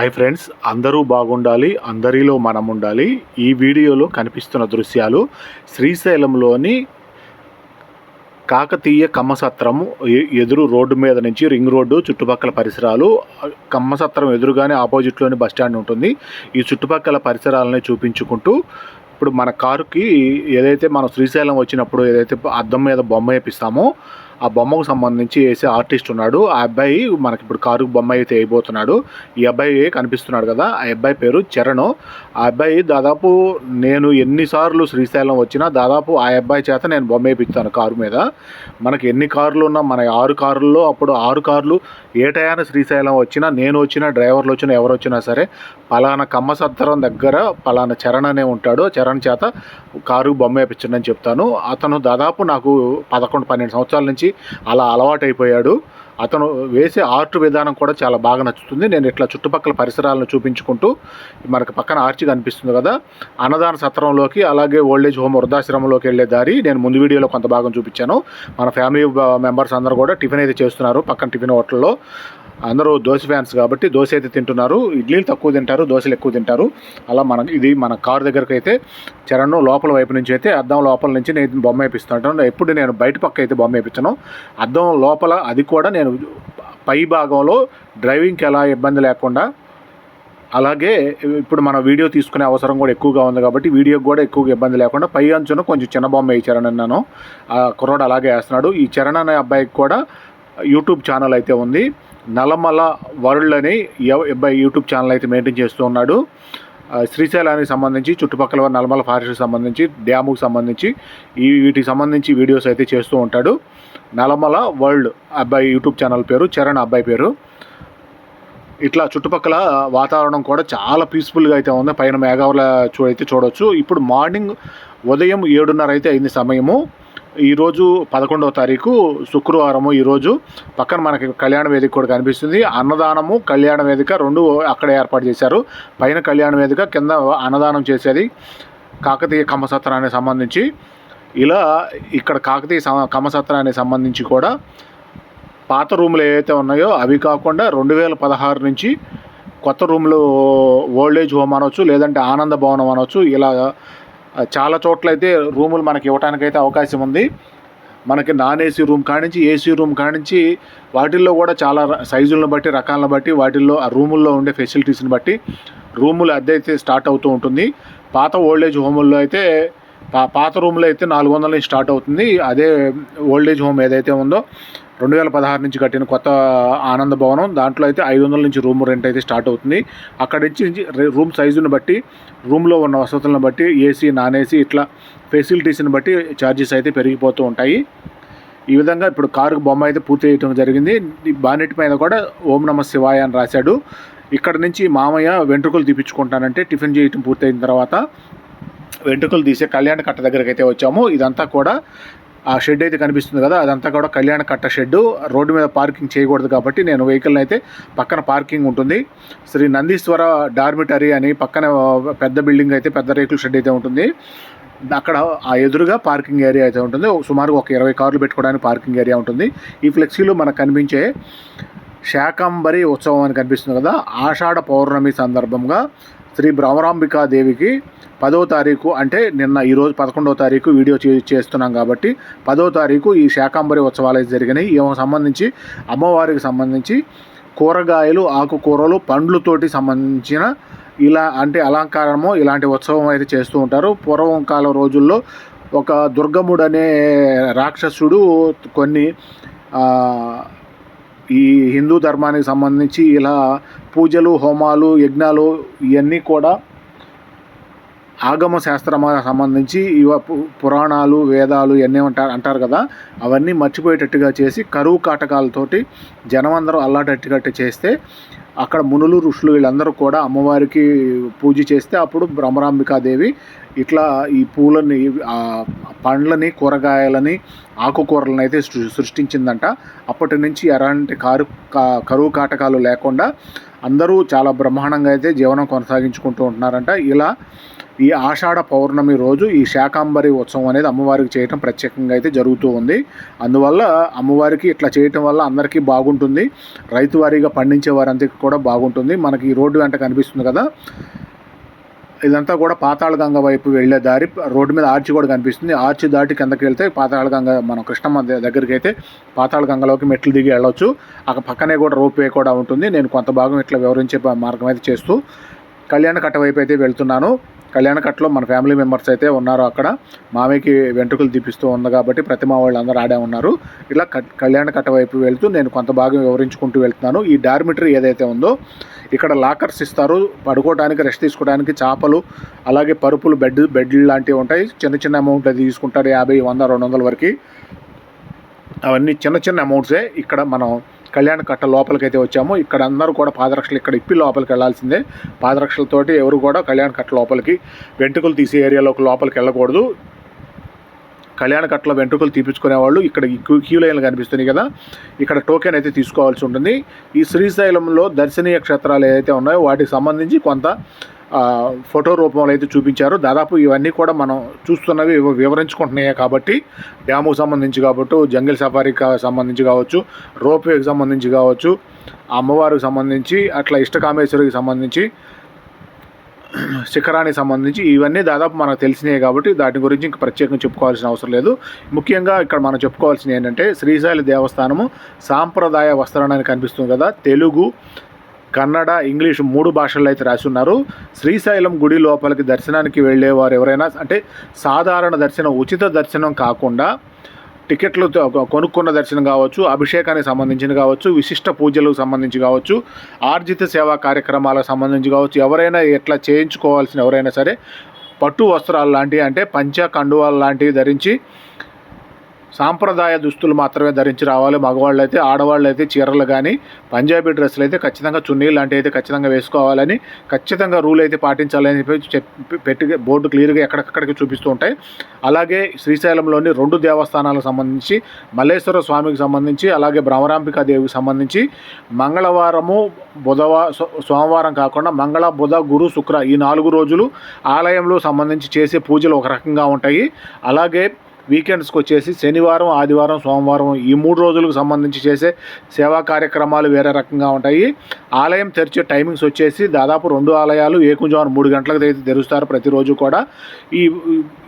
Hi friends అందరూ బాగుండాలి అందరిలో మనం ఉండాలి ఈ వీడియోలో కనిపిస్తున్న దృశ్యాలు శ్రీశైలంలోని కాకతీయ కమ్మసత్రము ఎ- ఎదురు రోడ్డు మీద నుంచి రింగ్ రోడ్డు చుట్టుపక్కల పరిసరాలు. కమ్మసత్రం ఎదురుగానే ఆపోజిట్లోని బస్ స్టాండ్ ఉంటుంది. ఈ చుట్టుపక్కల పరిసరాలని చూపించుకుంటూ ఇప్పుడు మన కారుకి ఏదైతే మనం శ్రీశైలం వచ్చినప్పుడు ఏదైతే అద్దం మీద బొమ్మ వేపిస్తామో ఆ బొమ్మకు సంబంధించి వేసే ఆర్టిస్ట్ ఉన్నాడు. ఆ అబ్బాయి మనకి ఇప్పుడు కారు బొమ్మ అయితే వేయబోతున్నాడు. ఈ అబ్బాయి కనిపిస్తున్నాడు కదా? ఆ అబ్బాయి పేరు చరణ్. ఆ అబ్బాయి దాదాపు నేను ఎన్నిసార్లు శ్రీశైలం వచ్చినా దాదాపు ఆ అబ్బాయి చేత నేను బొమ్మ వేపిస్తాను కారు మీద. మనకి ఎన్ని కార్లు ఉన్నా మన ఆరు కార్లలో అప్పుడు ఆరు కార్లు ఏ టయాన శ్రీశైలం వచ్చినా నేను వచ్చినా డ్రైవర్లు వచ్చినా ఎవరు వచ్చినా సరే పలానా కమ్మసత్తరం దగ్గర పలానా చరణ్ అనే ఉంటాడు. చరణ్ చేత కారు బొమ్మ వేపించండి అని చెప్తాను. అతను దాదాపు నాకు పదకొండు పన్నెండు సంవత్సరాల నుంచి అలా అలవాటైపోయాడు. అతను వేసే ఆర్ట్ విధానం కూడా చాలా బాగా నచ్చుతుంది. నేను ఇట్లా చుట్టుపక్కల పరిసరాలను చూపించుకుంటూ మనకు పక్కన ఆర్చి కనిపిస్తుంది కదా అన్నదాన సత్రంలోకి అలాగే ఓల్డేజ్ హోమ్ వృద్ధాశ్రమంలోకి వెళ్ళే దారి నేను ముందు వీడియోలో కొంత భాగం చూపించాను. మన ఫ్యామిలీ మెంబర్స్ అందరూ కూడా టిఫిన్ అయితే చేస్తున్నారు పక్కన టిఫిన్ హోటల్లో. అందరూ దోశ ఫ్యాన్స్ కాబట్టి దోశ అయితే తింటున్నారు. ఇడ్లీలు తక్కువ తింటారు దోశలు ఎక్కువ తింటారు. అలా మన ఇది మన కారు దగ్గరకు అయితే చరణ్ లోపల వైపు నుంచి అయితే అద్దం లోపల నుంచి నేను బొమ్మ వేపిస్తుంటాను. ఎప్పుడు నేను బయట పక్క అయితే బొమ్మ వేపించను అద్దం లోపల అది కూడా నేను పై భాగంలో డ్రైవింగ్కి ఎలా ఇబ్బంది లేకుండా అలాగే ఇప్పుడు మన వీడియో తీసుకునే అవసరం కూడా ఎక్కువగా ఉంది కాబట్టి వీడియోకి కూడా ఎక్కువగా ఇబ్బంది లేకుండా పై అంచున కొంచెం చిన్న బొమ్మ వేయించారని అన్నాను. ఆ కుర్రాడు అలాగే వేస్తున్నాడు. ఈ చరణ్ అనే అబ్బాయికి కూడా యూట్యూబ్ ఛానల్ అయితే ఉంది. నలమల వరల్డ్ అని అబ్బాయి యూట్యూబ్ ఛానల్ అయితే మెయింటైన్ చేస్తూ ఉన్నాడు. శ్రీశైలానికి సంబంధించి చుట్టుపక్కల నలమల ఫారెస్ట్కి సంబంధించి డ్యాముకి సంబంధించి ఈ వీటికి సంబంధించి వీడియోస్ అయితే చేస్తూ ఉంటాడు. నలమల వరల్డ్ అబ్బాయి యూట్యూబ్ ఛానల్ పేరు చరణ్ అబ్బాయి పేరు. ఇట్లా చుట్టుపక్కల వాతావరణం కూడా చాలా పీస్ఫుల్గా అయితే ఉంది. పైన మేఘావుల చూ అయితే చూడొచ్చు. ఇప్పుడు మార్నింగ్ ఉదయం ఏడున్నర అయితే అయింది సమయము. ఈరోజు పదకొండవ తారీఖు శుక్రవారము ఈరోజు పక్కన మనకి కళ్యాణ వేదిక కూడా కనిపిస్తుంది. అన్నదానము కళ్యాణ వేదిక రెండు అక్కడ ఏర్పాటు చేశారు. పైన కళ్యాణ వేదిక కింద అన్నదానం చేసేది కాకతీయ కమ్మసత్రానికి సంబంధించి. ఇలా ఇక్కడ కాకతీయ కమసత్రానికి సంబంధించి కూడా పాత రూములు ఏవైతే ఉన్నాయో అవి కాకుండా రెండు వేల పదహారు నుంచి కొత్త రూములు ఓల్డేజ్ హోమ్ అనవచ్చు లేదంటే ఆనంద భవనం అనవచ్చు ఇలా చాలా చోట్ల అయితే రూములు మనకి ఇవ్వటానికైతే అవకాశం ఉంది. మనకి నాన్ ఏసీ రూమ్ కానించి ఏసీ రూమ్ కానించి వాటిల్లో కూడా చాలా సైజులను బట్టి రకాలను బట్టి వాటిల్లో ఆ రూముల్లో ఉండే ఫెసిలిటీస్ని బట్టి రూములు అద్దె అయితే స్టార్ట్ అవుతూ ఉంటుంది. పాత ఓల్డేజ్ హోముల్లో అయితే పాత రూమ్లో అయితే నాలుగు వందల నుంచి స్టార్ట్ అవుతుంది. అదే ఓల్డేజ్ హోమ్ ఏదైతే ఉందో రెండు వేల పదహారు నుంచి కట్టిన కొత్త ఆనంద భవనం. దాంట్లో అయితే ఐదు వందల నుంచి రూమ్ రెంట్ అయితే స్టార్ట్ అవుతుంది. అక్కడి నుంచి రూమ్ సైజుని బట్టి రూమ్లో ఉన్న వసతులను బట్టి ఏసీ నాన్ ఏసీ ఇట్లా ఫెసిలిటీస్ని బట్టి ఛార్జెస్ అయితే పెరిగిపోతూ ఉంటాయి. ఈ విధంగా ఇప్పుడు కారుకు బొమ్మ అయితే పూర్తి చేయడం జరిగింది. బానెట్ మీద కూడా ఓం నమ శివాయ అని రాశాడు. ఇక్కడ నుంచి మామయ్య వెంట్రుకలు తీపించుకుంటానంటే టిఫిన్ చేయటం పూర్తయిన తర్వాత వెంట్రుకలు తీసే కళ్యాణ కట్ట దగ్గరికి అయితే వచ్చాము. ఇదంతా కూడా ఆ షెడ్ అయితే కనిపిస్తుంది కదా అదంతా కూడా కళ్యాణ కట్ట షెడ్ రోడ్డు మీద పార్కింగ్ చేయకూడదు కాబట్టి నేను వెహికల్ అయితే పక్కన పార్కింగ్ ఉంటుంది. శ్రీ నందీశ్వర డార్మిటరీ అని పక్కన పెద్ద బిల్డింగ్ అయితే పెద్ద రేకుల షెడ్ అయితే ఉంటుంది. అక్కడ ఆ ఎదురుగా పార్కింగ్ ఏరియా అయితే ఉంటుంది. సుమారు ఒక ఇరవై కార్లు పెట్టుకోవడానికి పార్కింగ్ ఏరియా ఉంటుంది. ఈ ఫ్లెక్సీలో మనకు కనిపించే శాకంబరి ఉత్సవం అని కనిపిస్తుంది కదా ఆషాఢ పౌర్ణమి సందర్భంగా. శ్రీ భ్రమరాంబికాదేవికి పదో తారీఖు అంటే నిన్న ఈరోజు పదకొండవ తారీఖు వీడియో చేస్తున్నాం కాబట్టి పదో తారీఖు ఈ శాకాంబరి ఉత్సవాలు అయితే జరిగినాయి ఈమెకు సంబంధించి అమ్మవారికి సంబంధించి కూరగాయలు ఆకుకూరలు పండ్లతోటి సంబంధించిన ఇలా అంటే అలంకారము ఇలాంటి ఉత్సవం అయితే చేస్తూ ఉంటారు. పూర్వం కాలం రోజుల్లో ఒక దుర్గముడు అనే రాక్షసుడు కొన్ని ఈ హిందూ ధర్మానికి సంబంధించి ఇలా పూజలు హోమాలు యజ్ఞాలు ఇవన్నీ కూడా ఆగమ శాస్త్రమానికి సంబంధించి ఇవ పురాణాలు వేదాలు ఇవన్నీ అంటారు అంటారు కదా అవన్నీ మర్చిపోయేటట్టుగా చేసి కరువు కాటకాలతోటి జనమందరూ అల్లాటట్టుగా చేస్తే అక్కడ మునులు ఋషులు వీళ్ళందరూ కూడా అమ్మవారికి పూజ చేస్తే అప్పుడు భ్రమరాంబికాదేవి ఇట్లా ఈ పూలని పండ్లని కూరగాయలని ఆకుకూరలను అయితే సృష్టించిందంట. అప్పటి నుంచి ఎలాంటి కారు కా- కరువు కాటకాలు లేకుండా అందరూ చాలా బ్రహ్మాండంగా అయితే జీవనం కొనసాగించుకుంటూ ఉంటున్నారంట. ఇలా ఈ ఆషాఢ పౌర్ణమి రోజు ఈ శాకాంబరి ఉత్సవం అనేది అమ్మవారికి చేయటం ప్రత్యేకంగా అయితే జరుగుతూ ఉంది. అందువల్ల అమ్మవారికి ఇట్లా చేయటం వల్ల అందరికీ బాగుంటుంది. రైతు వారీగా పండించే వారందరికీ కూడా బాగుంటుంది. మనకి ఈ రోడ్డు వెంట కనిపిస్తుంది కదా. ఇదంతా కూడా పాతాళ గంగ వైపు వెళ్ళే దారి. రోడ్డు మీద ఆర్చి కూడా కనిపిస్తుంది. ఆర్చి దాటి కిందకి వెళ్తే పాతాళగంగ మనం కృష్ణమ్మ దగ్గరికి అయితే పాతాళ గంగలోకి మెట్లు దిగి వెళ్ళొచ్చు. అక్కడ పక్కనే కూడా రోప్ వే కూడా ఉంటుంది. నేను కొంత భాగం ఇట్లా వివరించే మార్గం అయితే చేస్తూ కళ్యాణ కట్ట వైపు అయితే వెళ్తున్నాను. కళ్యాణకట్లో మన ఫ్యామిలీ మెంబర్స్ అయితే ఉన్నారు అక్కడ. మామయ్యకి వెంట్రుకలు తీపిస్తూ ఉంది కాబట్టి ప్రతిమ వాళ్ళు అందరూ ఆడే ఉన్నారు. ఇలా కళ్యాణకట్ట వైపు వెళ్తూ నేను కొంత భాగం వివరించుకుంటూ వెళ్తున్నాను. ఈ డార్మిటరీ ఏదైతే ఉందో ఇక్కడ లాకర్స్ ఇస్తారు. పడుకోవడానికి రెస్ట్ తీసుకోవడానికి చేపలు అలాగే పరుపులు బెడ్ బెడ్లు లాంటివి ఉంటాయి. చిన్న చిన్న అమౌంట్ అది తీసుకుంటారు. యాభై వంద రెండు వందల వరకు. అవన్నీ చిన్న చిన్న అమౌంట్సే. ఇక్కడ మనం కళ్యాణ కట్ట లోపలికి అయితే వచ్చాము ఇక్కడ అందరూ కూడా పాదరక్షలు ఇక్కడ ఇప్పి లోపలికి వెళ్ళాల్సిందే. పాదరక్షలతోటి ఎవరు కూడా కళ్యాణ కట్ట లోపలికి వెంట్రుకలు తీసే ఏరియాలోకి లోపలికి వెళ్ళకూడదు. కళ్యాణ కట్టలో వెంట్రుకలు తీపించుకునే వాళ్ళు ఇక్కడ క్యూ లైన్లు కనిపిస్తున్నాయి కదా ఇక్కడ టోకెన్ అయితే తీసుకోవాల్సి ఉంటుంది. ఈ శ్రీశైలంలో దర్శనీయ క్షేత్రాలు ఏదైతే ఉన్నాయో వాటికి సంబంధించి కొంత ఫోటో రూపంలో అయితే చూపించారు. దాదాపు ఇవన్నీ కూడా మనం చూస్తున్నవి వివరించుకుంటున్నాయి కాబట్టి డ్యాముకు సంబంధించి కాబట్టి జంగిల్ సఫారీకి సంబంధించి కావచ్చు రోప్వేకి సంబంధించి కావచ్చు అమ్మవారికి సంబంధించి అట్లా ఇష్టకామేశ్వరికి సంబంధించి శిఖరానికి సంబంధించి ఇవన్నీ దాదాపు మనకు తెలిసినాయి కాబట్టి దాని గురించి ఇంకా ప్రత్యేకంగా చెప్పుకోవాల్సిన అవసరం లేదు. ముఖ్యంగా ఇక్కడ మనం చెప్పుకోవాల్సింది ఏంటంటే శ్రీశైల దేవస్థానము సాంప్రదాయ వస్త్రానికి కనిపిస్తుంది కదా తెలుగు కన్నడ ఇంగ్లీష్ మూడు భాషల్లో అయితే రాసి ఉన్నారు శ్రీశైలం గుడి లోపలికి దర్శనానికి వెళ్ళేవారు ఎవరైనా అంటే సాధారణ దర్శనం ఉచిత దర్శనం కాకుండా టికెట్లు కొనుక్కున్న దర్శనం కావచ్చు అభిషేకానికి సంబంధించిన కావచ్చు విశిష్ట పూజలకు సంబంధించి కావచ్చు ఆర్జిత సేవా కార్యక్రమాలకు సంబంధించి కావచ్చు ఎవరైనా ఎట్లా చేయించుకోవాల్సిన ఎవరైనా సరే పట్టు వస్త్రాలు లాంటివి అంటే పంచ కండువాలు లాంటివి ధరించి సాంప్రదాయ దుస్తులు మాత్రమే ధరించి రావాలి. మగవాళ్ళు అయితే ఆడవాళ్ళు అయితే చీరలు కానీ పంజాబీ డ్రెస్సులు అయితే ఖచ్చితంగా చున్నీలు లాంటివి అయితే ఖచ్చితంగా వేసుకోవాలని ఖచ్చితంగా రూల్ అయితే పాటించాలని చెప్పి పెట్టి బోర్డు క్లియర్గా ఎక్కడెక్కడికి చూపిస్తూ ఉంటాయి. అలాగే శ్రీశైలంలోని రెండు దేవస్థానాలకు సంబంధించి మల్లేశ్వర స్వామికి సంబంధించి అలాగే భ్రమరాంబికా దేవికి సంబంధించి మంగళవారము బుధవార సోమవారం కాకుండా మంగళ బుధ గురు శుక్ర ఈ నాలుగు రోజులు ఆలయంలో సంబంధించి చేసే పూజలు ఒక రకంగా ఉంటాయి. అలాగే వీకెండ్స్కి వచ్చేసి శనివారం ఆదివారం సోమవారం ఈ మూడు రోజులకు సంబంధించి చేసే సేవా కార్యక్రమాలు వేరే రకంగా ఉంటాయి. ఆలయం తెరిచే టైమింగ్స్ వచ్చేసి దాదాపు రెండు ఆలయాలు ఏకుంజామున మూడు గంటలకు అయితే తెరుస్తారు ప్రతిరోజు కూడా. ఈ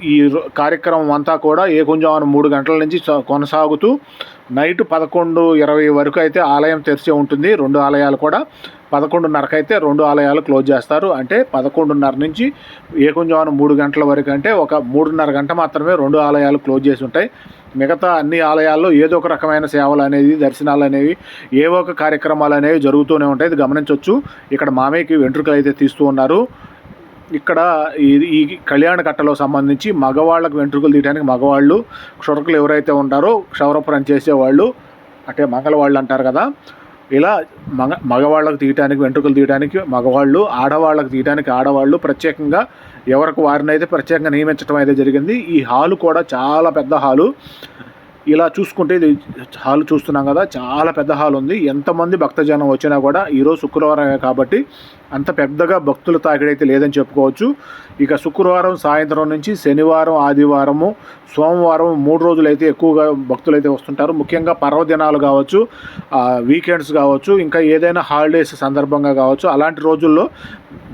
ఈ రో- కార్యక్రమం అంతా కూడా ఏకుంజామున మూడు గంటల నుంచి కొనసాగుతూ నైట్ పదకొండు ఇరవై వరకు అయితే ఆలయం తెరిచే ఉంటుంది. రెండు ఆలయాలు కూడా పదకొండున్నరకు అయితే రెండు ఆలయాలు క్లోజ్ చేస్తారు. అంటే పదకొండున్నర నుంచి ఏకుంజామున మూడు గంటల వరకు అంటే ఒక మూడున్నర గంట మాత్రమే రెండు ఆలయాలు క్లోజ్ చేసి ఉంటాయి. మిగతా అన్ని ఆలయాల్లో ఏదో ఒక రకమైన సేవలు అనేది దర్శనాలు అనేవి ఏవో ఒక కార్యక్రమాలు అనేవి జరుగుతూనే ఉంటాయి. ఇది గమనించవచ్చు ఇక్కడ మామయ్యకి వెంట్రుకలు అయితే తీస్తూ ఉన్నారు. ఇక్కడ ఈ ఈ కళ్యాణ కట్టలో సంబంధించి మగవాళ్ళకు వెంట్రుకలు తీయడానికి మగవాళ్ళు క్షురకులు ఎవరైతే ఉంటారో క్షౌరపురం చేసేవాళ్ళు అంటే మంగళవాళ్ళు అంటారు కదా ఇలా మగ మగవాళ్ళకు తీయటానికి వెంట్రుకలు తీయడానికి మగవాళ్ళు ఆడవాళ్ళకు తీయటానికి ఆడవాళ్ళు ప్రత్యేకంగా ఎవరికి వారిని అయితే ప్రత్యేకంగా నియమించడం అయితే జరిగింది. ఈ హాలు కూడా చాలా పెద్ద హాలు. ఇలా చూసుకుంటే ఇది హాల్ చూస్తున్నాం కదా చాలా పెద్ద హాల్ ఉంది. ఎంతమంది భక్తజనం వచ్చినా కూడా ఈరోజు శుక్రవారం కాబట్టి అంత పెద్దగా భక్తుల తాకిడైతే లేదని చెప్పుకోవచ్చు. ఇక శుక్రవారం సాయంత్రం నుంచి శనివారం ఆదివారము సోమవారం మూడు రోజులు అయితే ఎక్కువగా భక్తులు అయితే వస్తుంటారు. ముఖ్యంగా పర్వదినాలు కావచ్చు వీకెండ్స్ కావచ్చు ఇంకా ఏదైనా హాలిడేస్ సందర్భంగా కావచ్చు అలాంటి రోజుల్లో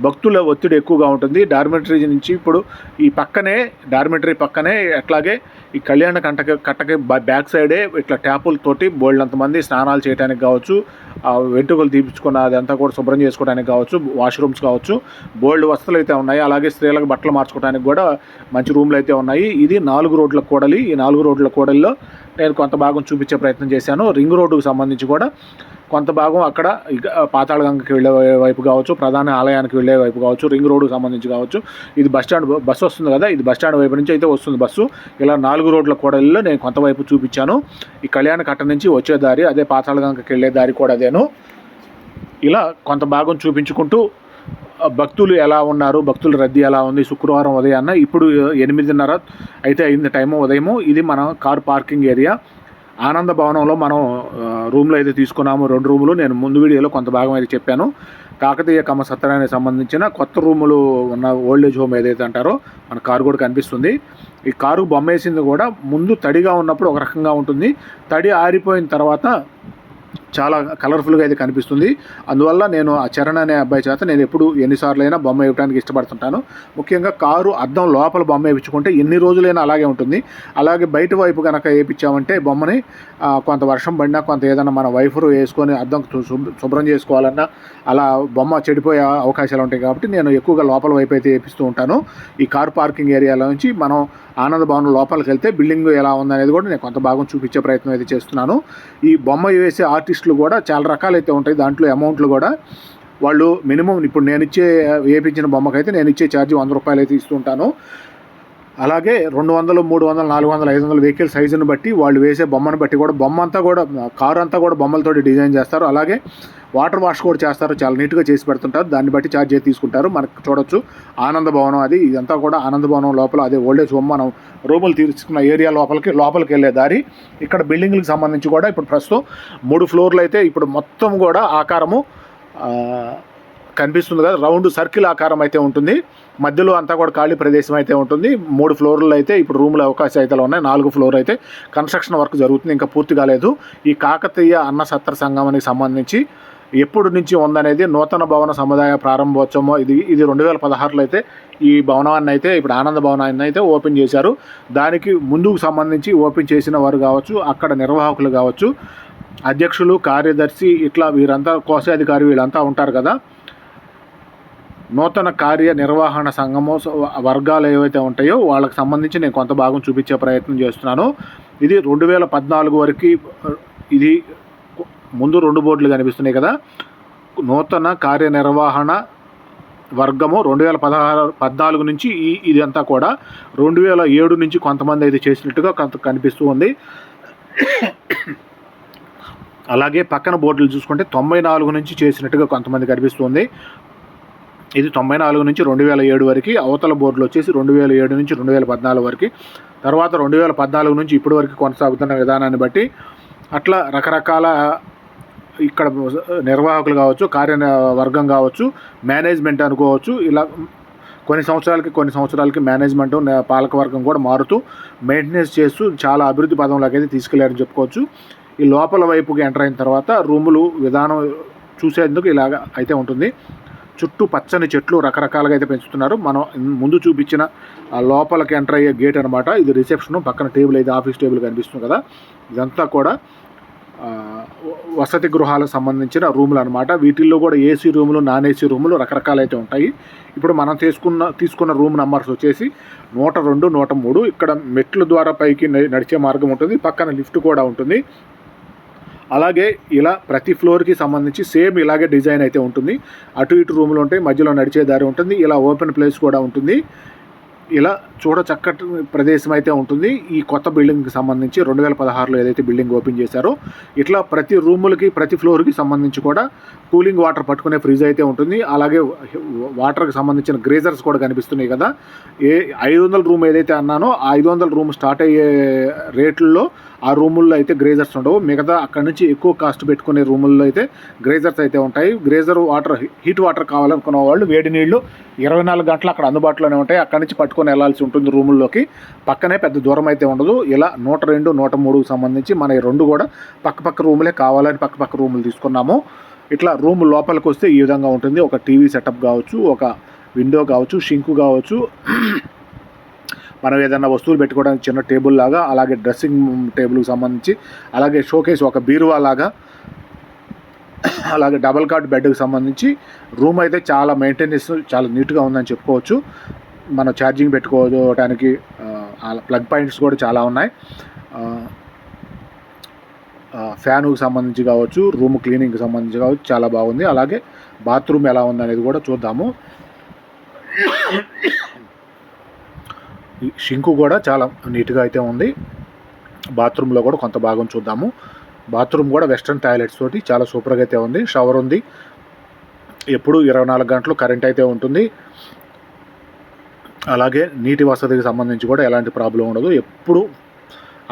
భక్తుల ఒత్తిడి ఎక్కువగా ఉంటుంది. డార్మెటరీ నుంచి ఇప్పుడు ఈ పక్కనే డార్మెటరీ పక్కనే అట్లాగే ఈ కళ్యాణ కంటక కట్టకి బ్యాక్ సైడే ఇట్లా ట్యాపులతోటి బోల్డంత మంది స్నానాలు చేయడానికి కావచ్చు ఆ వెంట్రుకలు తీపించుకున్న అదంతా కూడా శుభ్రం చేసుకోవడానికి కావచ్చు వాష్రూమ్స్ కావచ్చు బోల్డ్ వస్తువులు అయితే ఉన్నాయి. అలాగే స్త్రీలకు బట్టలు మార్చుకోవడానికి కూడా మంచి రూమ్లు అయితే ఉన్నాయి. ఇది నాలుగు రోడ్ల కూడలి. ఈ నాలుగు రోడ్ల కూడలిలో నేను కొంత భాగం చూపించే ప్రయత్నం చేశాను. రింగ్ రోడ్డుకు సంబంధించి కూడా కొంత భాగం అక్కడ పాతాళగంగకి వెళ్ళే వైపు కావచ్చు ప్రధాన ఆలయానికి వెళ్ళే వైపు కావచ్చు రింగ్ రోడ్డుకు సంబంధించి కావచ్చు. ఇది బస్ స్టాండ్ బస్సు వస్తుంది కదా ఇది బస్ స్టాండ్ వైపు నుంచి అయితే వస్తుంది బస్సు. ఇలా నాలుగు రోడ్ల కూడలిలో నేను కొంత వైపు చూపించాను. ఈ కళ్యాణ కట్ట నుంచి వచ్చే దారి అదే పాతాళగంగకి వెళ్ళే దారి కూడా అదేను. ఇలా కొంత భాగం చూపించుకుంటూ భక్తులు ఎలా ఉన్నారు భక్తుల రద్దీ ఎలా ఉంది శుక్రవారం ఉదయాన్న ఇప్పుడు ఎనిమిదిన్నర అయితే అయింది టైము ఉదయము. ఇది మన కార్ పార్కింగ్ ఏరియా. ఆనంద భవనంలో మనం రూమ్లో అయితే తీసుకున్నాము. రెండు రూములు. నేను ముందు వీడియోలో కొంత భాగం అయితే చెప్పాను. కాకతీయ కమ సత్రానికి సంబంధించిన కొత్త రూములు ఉన్న ఓల్డేజ్ హోమ్ ఏదైతే అంటారో మన కారు కూడా కనిపిస్తుంది. ఈ కారు బొమ్మ వేసింది కూడా ముందు తడిగా ఉన్నప్పుడు ఒక రకంగా ఉంటుంది. తడి ఆరిపోయిన తర్వాత చాలా కలర్ఫుల్గా అయితే కనిపిస్తుంది. అందువల్ల నేను ఆ చరణ్ అనే అబ్బాయి చేత నేను ఎప్పుడు ఎన్నిసార్లు అయినా బొమ్మ వేయడానికి ఇష్టపడుతుంటాను. ముఖ్యంగా కారు అద్దం లోపల బొమ్మ వేయించుకుంటే ఎన్ని రోజులైనా అలాగే ఉంటుంది. అలాగే బయట వైపు కనుక వేయించామంటే బొమ్మని కొంత వర్షం పడినా కొంత ఏదైనా మన వైఫర్ వేసుకొని అద్దం శుభ్రం చేసుకోవాలన్నా అలా బొమ్మ చెడిపోయే అవకాశాలు ఉంటాయి కాబట్టి నేను ఎక్కువగా లోపల వైపు అయితే వేపిస్తూ ఉంటాను. ఈ కార్ పార్కింగ్ ఏరియాలో నుంచి మనం ఆనంద భవన్ లోపలికి వెళ్తే బిల్డింగ్ ఎలా ఉందనేది కూడా నేను కొంత భాగం చూపించే ప్రయత్నం అయితే చేస్తున్నాను. ఈ బొమ్మ వేసే ఆర్టిస్ట్ లిస్టులు కూడా చాలా రకాలైతే ఉంటాయి. దాంట్లో అమౌంట్లు కూడా వాళ్ళు మినిమం ఇప్పుడు నేను ఇచ్చే వేయించిన బొమ్మకైతే నేను ఇచ్చే ఛార్జ్ వంద రూపాయలు అయితే ఇస్తుంటాను. అలాగే రెండు వందలు మూడు వందలు నాలుగు వందలు ఐదు వందల వెహికల్ సైజుని బట్టి వాళ్ళు వేసే బొమ్మను బట్టి కూడా బొమ్మ అంతా కూడా కారు అంతా కూడా బొమ్మలతోటి డిజైన్ చేస్తారు. అలాగే వాటర్ వాష్ కూడా చేస్తారు. చాలా నీట్గా చేసి పెడుతుంటారు. దాన్ని బట్టి ఛార్జ్ చేసి తీసుకుంటారు. మనకు చూడొచ్చు ఆనంద భవనం అది. ఇదంతా కూడా ఆనంద భవనం లోపల అదే ఓల్డేజ్ హోమ్ మనం రూములు తీసుకున్న ఏరియా లోపలికి లోపలికి వెళ్ళే దారి. ఇక్కడ బిల్డింగ్లకు సంబంధించి కూడా ఇప్పుడు ప్రస్తుతం మూడు ఫ్లోర్లు అయితే ఇప్పుడు మొత్తం కూడా ఆకారము కనిపిస్తుంది కదా. రౌండ్ సర్కిల్ ఆకారం అయితే ఉంటుంది. మధ్యలో అంతా కూడా ఖాళీ ప్రదేశం అయితే ఉంటుంది. మూడు ఫ్లోర్లు అయితే ఇప్పుడు రూముల అవకాశం అయితే ఉన్నాయి. నాలుగు ఫ్లోర్ అయితే కన్స్ట్రక్షన్ వర్క్ జరుగుతుంది. ఇంకా పూర్తి కాలేదు. ఈ కాకతీయ అన్న సత్ర సంఘానికి సంబంధించి ఎప్పుడు నుంచి ఉందనేది నూతన భవన సముదాయ ప్రారంభోత్సవం ఇది ఇది రెండు వేల పదహారులో అయితే ఈ భవనాన్ని అయితే ఇప్పుడు ఆనంద భవనాన్ని అయితే ఓపెన్ చేశారు. దానికి ముందుకు సంబంధించి ఓపెన్ చేసిన వారు కావచ్చు అక్కడ నిర్వాహకులు కావచ్చు అధ్యక్షులు కార్యదర్శి ఇట్లా వీరంతా కోశాధికారి వీళ్ళంతా ఉంటారు కదా. నూతన కార్య నిర్వహణ సంఘము వర్గాలు ఏవైతే ఉంటాయో వాళ్ళకి సంబంధించి నేను కొంత భాగం చూపించే ప్రయత్నం చేస్తున్నాను. ఇది రెండు వేల పద్నాలుగు వరకు ఇది ముందు రెండు బోర్డులు కనిపిస్తున్నాయి కదా. నూతన కార్యనిర్వహణ వర్గము రెండు వేల పదహారు పద్నాలుగు నుంచి ఈ ఇదంతా కూడా రెండు వేల ఏడు నుంచి కొంతమంది అయితే చేసినట్టుగా కొంత కనిపిస్తూ ఉంది. అలాగే పక్కన బోర్డులు చూసుకుంటే తొంభై నాలుగు నుంచి చేసినట్టుగా కొంతమంది కనిపిస్తుంది ఇది తొంభై నాలుగు నుంచి రెండు వేల ఏడు వరకు అవతల బోర్డులు వచ్చేసి రెండు వేల ఏడు నుంచి రెండు వేల పద్నాలుగు వరకు తర్వాత రెండు వేల పద్నాలుగు నుంచి ఇప్పటి వరకు కొనసాగుతున్న విధానాన్ని బట్టి అట్లా రకరకాల ఇక్కడ నిర్వాహకులు కావచ్చు కార్య వర్గం కావచ్చు మేనేజ్మెంట్ అనుకోవచ్చు ఇలా కొన్ని సంవత్సరాలకి కొన్ని సంవత్సరాలకి మేనేజ్మెంట్ పాలకవర్గం కూడా మారుతూ మెయింటెనెన్స్ చేస్తూ చాలా అభివృద్ధి పదంలోకి అయితే తీసుకెళ్ళారని చెప్పుకోవచ్చు. ఈ లోపల వైపుకి ఎంటర్ అయిన తర్వాత రూములు విధానం చూసేందుకు ఇలాగ అయితే ఉంటుంది. చుట్టూ పచ్చని చెట్లు రకరకాలుగా అయితే పెంచుతున్నారు. మనం ముందు చూపించిన లోపలికి ఎంటర్ అయ్యే గేట్ అనమాట ఇది రిసెప్షన్. పక్కన టేబుల్ అయితే ఆఫీస్ టేబుల్ కనిపిస్తుంది కదా. ఇదంతా కూడా వసతి గృహాలకు సంబంధించిన రూములు అనమాట వీటిల్లో కూడా ఏసీ రూములు నాన్ ఏసీ రూములు రకరకాలైతే ఉంటాయి. ఇప్పుడు మనం తీసుకున్న తీసుకున్న రూమ్ నెంబర్స్ వచ్చేసి నూట రెండు నూట మూడు. ఇక్కడ మెట్ల ద్వారా పైకి న- నడిచే మార్గం ఉంటుంది. పక్కన లిఫ్ట్ కూడా ఉంటుంది. అలాగే ఇలా ప్రతి ఫ్లోర్కి సంబంధించి సేమ్ ఇలాగే డిజైన్ అయితే ఉంటుంది. అటు ఇటు రూములు ఉంటాయి మధ్యలో నడిచే దారి ఉంటుంది ఇలా ఓపెన్ ప్లేస్ కూడా ఉంటుంది. ఇలా చూడ చక్కటి ప్రదేశం అయితే ఉంటుంది. ఈ కొత్త బిల్డింగ్కి సంబంధించి రెండు వేల పదహారులో ఏదైతే బిల్డింగ్ ఓపెన్ చేశారో ఇట్లా ప్రతి రూములకి ప్రతి ఫ్లోర్కి సంబంధించి కూడా కూలింగ్ వాటర్ పట్టుకునే ఫ్రిడ్జ్ అయితే ఉంటుంది. అలాగే వాటర్కి సంబంధించిన గ్రేజర్స్ కూడా కనిపిస్తున్నాయి కదా. ఏ ఐదు వందల రూమ్ ఏదైతే అన్నానో ఆ ఐదు వందల రూమ్ స్టార్ట్ అయ్యే రేట్లలో ఆ రూముల్లో అయితే గ్రేజర్స్ ఉండవు. మిగతా అక్కడ నుంచి ఎక్కువ కాస్ట్ పెట్టుకునే రూముల్లో అయితే గ్రేజర్స్ అయితే ఉంటాయి. గ్రేజర్ వాటర్ హీట్ వాటర్ కావాలనుకున్న వాళ్ళు వేడి నీళ్ళు ఇరవై నాలుగు గంటలు అక్కడ అందుబాటులోనే ఉంటాయి. అక్కడ నుంచి తీసుకొని వెళ్ళాల్సి ఉంటుంది రూముల్లోకి. పక్కనే పెద్ద దూరం అయితే ఉండదు. ఇలా నూట రెండు నూట మూడుకు సంబంధించి మన ఈ రెండు కూడా పక్క పక్క రూములే కావాలని పక్క పక్క రూములు తీసుకున్నాము. ఇట్లా రూమ్ లోపలికి వస్తే ఈ విధంగా ఉంటుంది. ఒక టీవీ సెటప్ కావచ్చు ఒక విండో కావచ్చు షింకు కావచ్చు. మనం ఏదైనా వస్తువులు పెట్టుకోవడానికి చిన్న టేబుల్ లాగా అలాగే డ్రెస్సింగ్ టేబుల్కి సంబంధించి అలాగే షోకేస్ ఒక బీరువా లాగా అలాగే డబల్ కాట్ బెడ్కి సంబంధించి రూమ్ అయితే చాలా మెయింటెనెన్స్ చాలా నీట్గా ఉందని చెప్పుకోవచ్చు. మనం ఛార్జింగ్ పెట్టుకోవడానికి ప్లగ్ పాయింట్స్ కూడా చాలా ఉన్నాయి. ఫ్యాన్కి సంబంధించి కావచ్చు రూమ్ క్లీనింగ్కి సంబంధించి కావచ్చు చాలా బాగుంది. అలాగే బాత్రూమ్ ఎలా ఉంది అనేది కూడా చూద్దాము. షింకు కూడా చాలా నీట్గా అయితే ఉంది. బాత్రూంలో కూడా కొంత భాగం చూద్దాము. బాత్రూమ్ కూడా వెస్ట్రన్ టాయిలెట్స్ తోటి చాలా సూపర్గా అయితే ఉంది. షవర్ ఉంది. ఎప్పుడు ఇరవై నాలుగు గంటలు కరెంట్ అయితే ఉంటుంది. అలాగే నీటి వసతికి సంబంధించి కూడా ఎలాంటి ప్రాబ్లం ఉండదు. ఎప్పుడు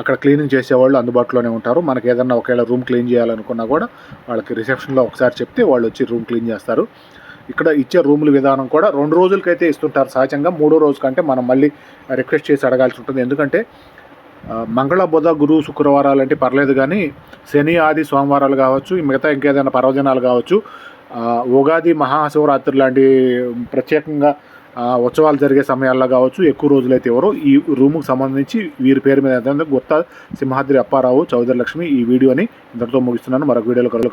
అక్కడ క్లీనింగ్ చేసేవాళ్ళు అందుబాటులోనే ఉంటారు. మనకి ఏదన్నా ఒకవేళ రూమ్ క్లీన్ చేయాలనుకున్నా కూడా వాళ్ళకి రిసెప్షన్లో ఒకసారి చెప్తే వాళ్ళు వచ్చి రూమ్ క్లీన్ చేస్తారు. ఇక్కడ ఇచ్చే రూముల విధానం కూడా రెండు రోజులకైతే ఇస్తుంటారు. సహజంగా మూడో రోజు కంటే మనం మళ్ళీ రిక్వెస్ట్ చేసి అడగాల్సి ఉంటుంది. ఎందుకంటే మంగళ బుధ గురు శుక్రవారాలు అంటే పర్లేదు కానీ శని ఆది సోమవారాలు కావచ్చు మిగతా ఇంకేదైనా పర్వదినాలు కావచ్చు ఉగాది మహాశివరాత్రి లాంటి ప్రత్యేకంగా ఉత్సవాలు జరిగే సమయాల్లో కావచ్చు ఎక్కువ రోజులైతే ఎవరో ఈ రూముకు సంబంధించి వీరి పేరు మీద గుత్త సింహాద్రి అప్పారావు చౌదరి లక్ష్మి ఈ వీడియోని ఇంతటితో ముగిస్తున్నాను. మరొక వీడియోలో కలుగు